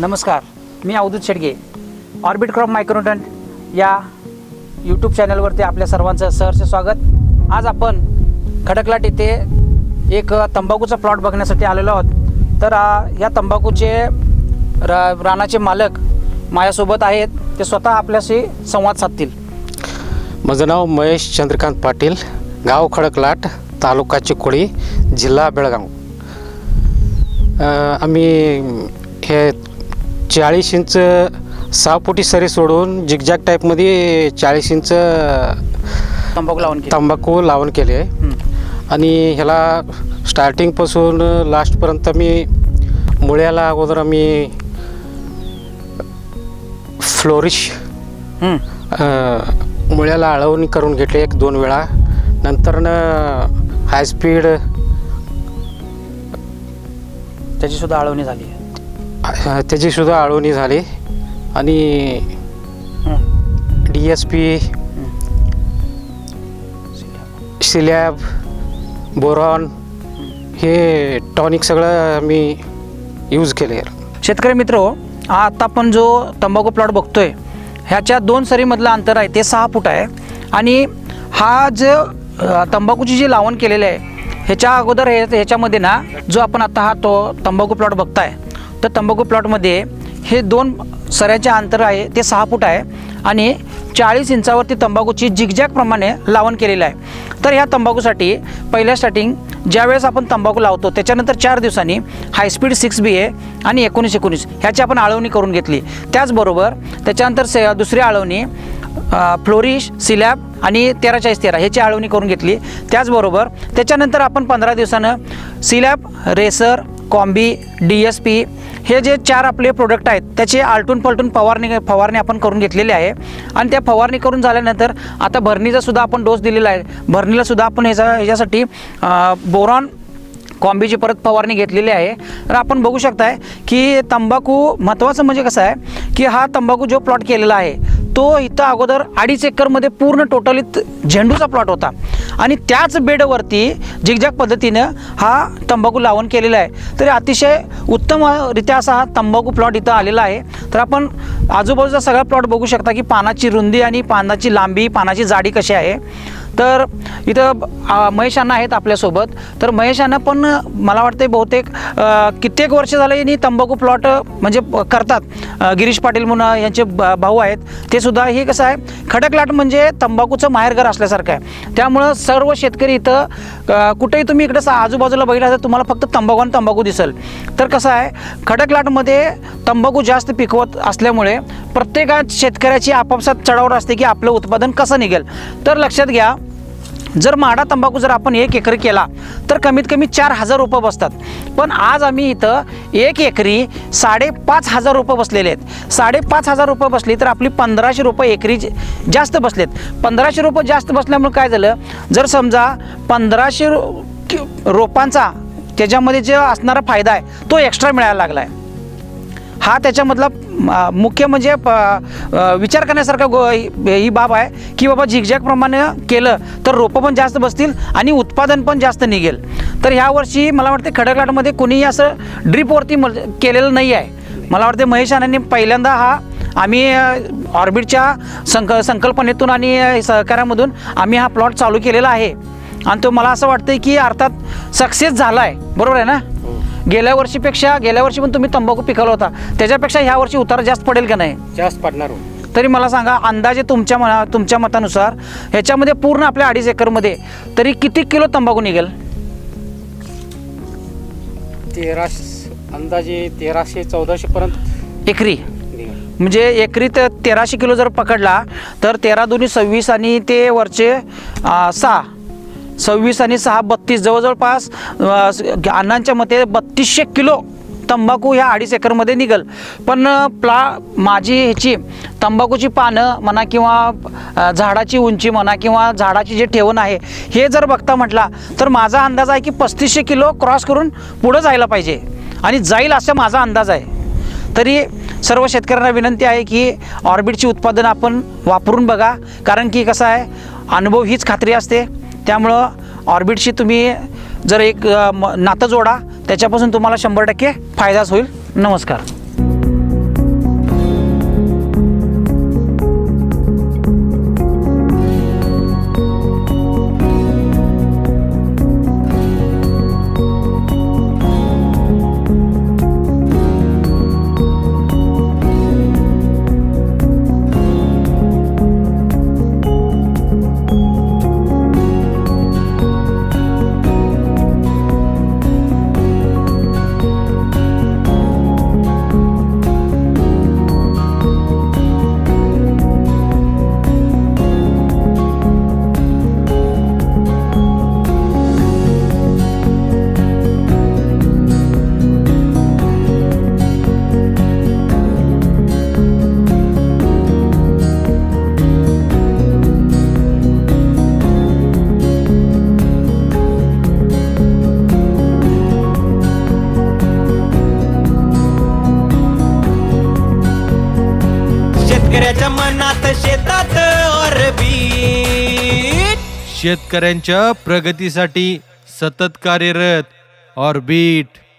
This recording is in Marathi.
नमस्कार मी अवधूत शेडगे. ऑर्बिट क्रॉप मायक्रोटन या यूट्यूब चॅनलवरती आपल्या सर्वांचं सहर्ष स्वागत. आज आपण खडकलाट येथे एक तंबाखूचा प्लॉट बघण्यासाठी आलेलो आहोत. तर या तंबाखूचे रा रानाचे मालक माझ्यासोबत आहेत. ते स्वतः आपल्याशी संवाद साधतील. माझं नाव महेश चंद्रकांत पाटील गाव खडकलाट तालुका चिकोळी जिल्हा बेळगाव. आम्ही हे चाळीस इंच सहा फुटी सरी सोडून जिगजॅग टाईपमध्ये चाळीस इंच तंबाखू लावून. तंबाखू लावण केले आहे. आणि ह्याला स्टार्टिंगपासून लास्टपर्यंत मी मुळ्याला अगोदर आम्ही फ्लोरिश मुळ्याला आळवणी करून घेतली एक दोन वेळा नंतरनं हायस्पीड त्याची सुद्धा आळवणी झाली आहे त्याची सुद्धा आळवणी झाली. आणि. डी एस पी सिलॅब बोरॉन हे टॉनिक सगळं आम्ही यूज केले. शेतकरी मित्र हा आत्ता आपण जो तंबाखू प्लॉट बघतोय ह्याच्या दोन सरीमधलं अंतर आहे ते सहा फूट आहे. आणि हा जो तंबाखूची जी लावण केलेली आहे ह्याच्या अगोदर हे ह्याच्यामध्ये ना जो आपण आता हा तो तंबाखू प्लॉट बघताय तर तंबाखू प्लॉटमध्ये हे दोन सऱ्याचे अंतर आहे ते सहा फूट आहे आणि चाळीस इंचावरती तंबाखूची जिगजॅगप्रमाणे लावण केलेलं आहे. तर ह्या तंबाखूसाठी पहिल्या स्टार्टिंग ज्यावेळेस आपण तंबाखू लावतो त्याच्यानंतर चार दिवसांनी हायस्पीड सिक्स बी ए आणि एकोणीस एकोणीस ह्याची आपण आळवणी करून घेतली. त्याचबरोबर त्याच्यानंतर से दुसरी आळवणी फ्लोरिश सिलॅब आणि तेरा चाळीस तेरा ह्याची आळवणी करून घेतली. त्याचबरोबर त्याच्यानंतर आपण पंधरा दिवसानं सिलॅब racer combi D S P हे जे चार आपले प्रोडक्ट आहेत त्याचे आलटून पलटून फवारणी फवारणी आपण करून घेतलेली आहे. आणि त्या फवारणी करून झाल्यानंतर आता भरणीचा सुद्धा आपण डोस दिलेला आहे. भरणीला सुद्धा आपण ह्याचा ह्याच्यासाठी बोरॉन कॉम्बीची परत फवारणी घेतलेली आहे. तर आपण बघू शकताय की तंबाखू महत्त्वाचं म्हणजे कसं आहे की हा तंबाखू जो प्लॉट केलेला आहे तो इथं अगोदर अडीच एकरमध्ये पूर्ण टोटलीत झेंडूचा प्लॉट होता. आणि त्याच बेडवरती झिगझॅग पद्धतीनं हा तंबाखू लावण केलेला आहे. तरी अतिशय उत्तमरित्या असा हा तंबाखू प्लॉट इथं आलेला आहे. तर आपण आजूबाजूचा सगळा प्लॉट बघू शकता की पानाची रुंदी आणि पानाची लांबी पानाची जाडी कशी आहे. तर इथं अ, महेश अण्णा आहेत आपल्यासोबत. तर महेश अण्णा पण मला वाटते बहुतेक कित्येक वर्ष झाले यांनी तंबाखू प्लॉट म्हणजे करतात. गिरीश पाटील म्हणून यांचे ब- भाऊ आहेत. ते सुद्धा हे कसं आहे खडकलाट म्हणजे तंबाखूचं माहेरघर असल्यासारखं आहे. त्यामुळं सर्व शेतकरी इथं कुठेही तुम्ही इकडं आजूबाजूला बघितला तर तुम्हाला फक्त तंबाखू आणि तंबाखू दिसेल. तर कसं आहे खडकलाटमध्ये तंबाखू जास्त पिकवत असल्यामुळे प्रत्येकात शेतकऱ्याची आपापसात चढावर असते की आपलं उत्पादन कसं निघेल. तर लक्षात घ्या जर माडा तंबाखू जर आपण एक एकरी केला तर कमीत कमी चार हजार रुपये बसतात. पण आज आम्ही इथं एक एकरी साडेपाच हजार रुपये बसलेले आहेत. साडेपाच हजार रुपये बसली तर आपली पंधराशे रुपये एकरी जास्त बसलेत. पंधराशे रुपये जास्त बसल्यामुळे काय झालं? जर समजा पंधराशे रो रोपांचा त्याच्यामध्ये जे असणारा फायदा आहे तो एक्स्ट्रा मिळायला लागला आहे हा त्याच्यामधला मुख्य म्हणजे प- विचार करण्यासारखा गो ही बाब आहे की बाबा झिकझॅकप्रमाणे केलं तर रोपं पण जास्त बसतील आणि उत्पादन पण जास्त निघेल. तर ह्या वर्षी मला वाटते खडकलाटमध्ये कोणीही असं ड्रीपवरती म केलेलं नाही आहे. मला वाटते महेश अण्णांनी पहिल्यांदा हा आम्ही ऑर्बिटच्या संक संकल्पनेतून आणि सहकार्यामधून आम्ही हा प्लॉट चालू केलेला आहे. आणि तो मला असं वाटतं की अर्थात सक्सेस झाला आहे बरोबर आहे ना? हो. गेल्या वर्षीपेक्षा गेल्या वर्षी पण तुम्ही तंबाखू पिकवला होता. त्याच्यापेक्षा ह्या वर्षी उतार जास्त पडेल का नाही? जास्त पडणार तरी मला सांगा अंदाजे तुमच्या मना तुमच्या मतानुसार ह्याच्यामध्ये पूर्ण आपल्या अडीच एकरमध्ये तरी किती किलो तंबाखू निघेल? तेराशे अंदाजे तेराशे चौदाशे पर्यंत एकरी. म्हणजे एकरी तर तेराशे किलो जर पकडला तर तेरा दोन्ही सव्वीस आणि ते वरचे सहा. सव्वीस आणि सहा बत्तीस. जवळजवळ पास अण्णांच्या मते बत्तीसशे किलो तंबाखू ह्या अडीच एकरमध्ये निघल. पण प्ला माझी ह्याची तंबाखूची पानं म्हणा किंवा झाडाची उंची म्हणा किंवा झाडाची जे ठेवण आहे हे जर बघता म्हटला तर माझा अंदाज आहे की पस्तीसशे किलो क्रॉस करून पुढं जायला पाहिजे. आणि जाईल असा माझा अंदाज आहे. तरी सर्व शेतकऱ्यांना विनंती आहे की ऑर्बिटची उत्पादन आपण वापरून बघा. कारण की कसं आहे अनुभव हीच खात्री असते. त्यामुळं ऑर्बिटशी तुम्ही जर एक म- नातं जोडा त्याच्यापासून तुम्हाला शंभर टक्के फायदाच होईल. नमस्कार. शेतकऱ्याच्या मनात शेतात ऑर्बिट शेतकऱ्यांच्या प्रगतीसाठी सतत कार्यरत ऑर्बिट.